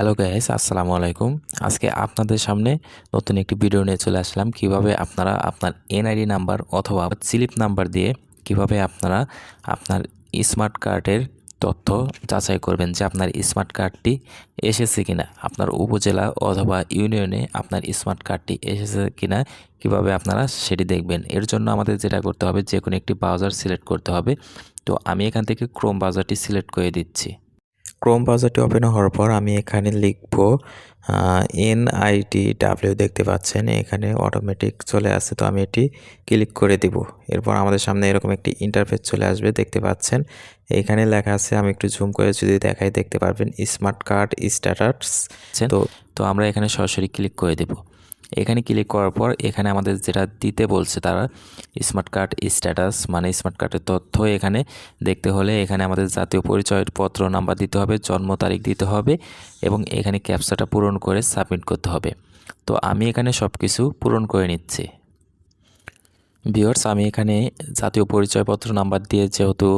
Hello guys আসসালামু আলাইকুম আজকে আপনাদের সামনে নতুন একটি ভিডিও নিয়ে চলে আসলাম। কীভাবে আপনারা আপনার এনআইডি নাম্বার অথবা স্লিপ নাম্বার দিয়ে কীভাবে আপনারা আপনার স্মার্ট কার্ডের তথ্য যাচাই করবেন যে আপনার স্মার্ট কার্ডটি এসেছে কিনা, আপনার উপজেলা অথবা ইউনিয়নে আপনার স্মার্ট কার্ডটি এসেছে কিনা, কীভাবে আপনারা সেটি দেখবেন। এর জন্য আমাদের যেটা করতে হবে, যে কোনো একটি ব্রাউজার সিলেক্ট করতে হবে। তো আমি এখান থেকে ক্রোম ব্রাউজারটি সিলেক্ট করে দিচ্ছি। ক্রোম ব্রাউজারটি ওপেন হওয়ার পর আমি এখানে লিখব এনআইটি ডাব্লিউ দেখতে পাচ্ছেন, এখানে অটোমেটিক চলে আসে তো আমি এটি ক্লিক করে দিব। এরপর আমাদের সামনে এরকম একটি ইন্টারফেস চলে আসবে, দেখতে পাচ্ছেন। এখানে লেখা আছে, আমি একটু জুম করে যদি দেখাই, দেখতে পারবেন স্মার্ট কার্ড স্ট্যাটাস তো তো আমরা এখানে সরাসরি ক্লিক করে দেব। এখানে ক্লিক করার পর এখানে আমাদের যেটা দিতে বলছে তারা স্মার্ট কার্ড স্ট্যাটাস মানে স্মার্ট কার্ডের তথ্য এখানে দেখতে হলে এখানে আমাদের জাতীয় পরিচয়পত্র নাম্বার দিতে হবে, জন্ম তারিখ দিতে হবে এবং এখানে ক্যাপচাটা পূরণ করে সাবমিট করতে হবে। তো আমি এখানে সব কিছু পূরণ করে নিচ্ছি। ভিওর্স আমি এখানে জাতীয় পরিচয়পত্র নাম্বার দিয়ে যেহেতু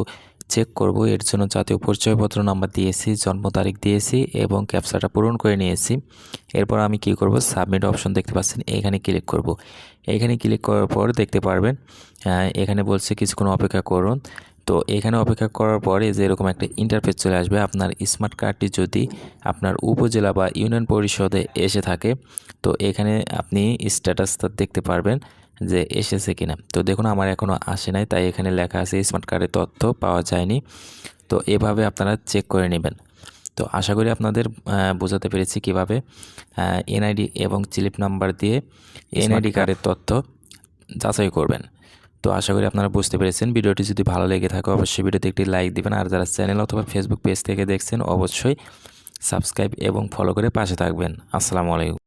চেক করব। এর জন্য জাতীয় পরিচয়পত্র নাম্বার দিয়েছি, জন্ম তারিখ দিয়েছি এবং ক্যাপচাটা পূরণ করে নিয়েছি। এরপর আমি কি করব? সাবমিট অপশন দেখতে পাচ্ছেন, এখানে ক্লিক করব। এখানে ক্লিক করার পর দেখতে পারবেন এখানে বলছে কিছুক্ষণ অপেক্ষা করুন। তো এখানে অপেক্ষা করার পরে যে এরকম একটা ইন্টারফেস চলে আসবে, আপনার স্মার্ট কার্ডটি যদি আপনার উপজেলা বা ইউনিয়ন পরিষদে এসে থাকে, তো এখানে আপনি স্ট্যাটাসটা দেখতে পারবেন। যে এসেছে কিনা। তো দেখুন আমার এখনও আসে নাই তাই এখানে লেখা আছে স্মার্ট কার্ডের তথ্য পাওয়া যায়নি। তো এভাবে আপনারা চেক করে নেবেন। তো আশা করি আপনাদের বোঝাতে পেরেছি কীভাবে এনআইডি এবং স্লিপ নাম্বার দিয়ে এনআইডি কার্ডের তথ্য যাচাই করবেন। তো আশা করি আপনারা বুঝতে পেরেছেন। ভিডিওটি যদি ভালো লেগে থাকে অবশ্যই ভিডিওতে একটি লাইক দিবেন। আর যারা চ্যানেল অথবা ফেসবুক পেজ থেকে দেখছেন অবশ্যই সাবস্ক্রাইব এবং ফলো করে পাশে থাকবেন। আসসালামু আলাইকুম।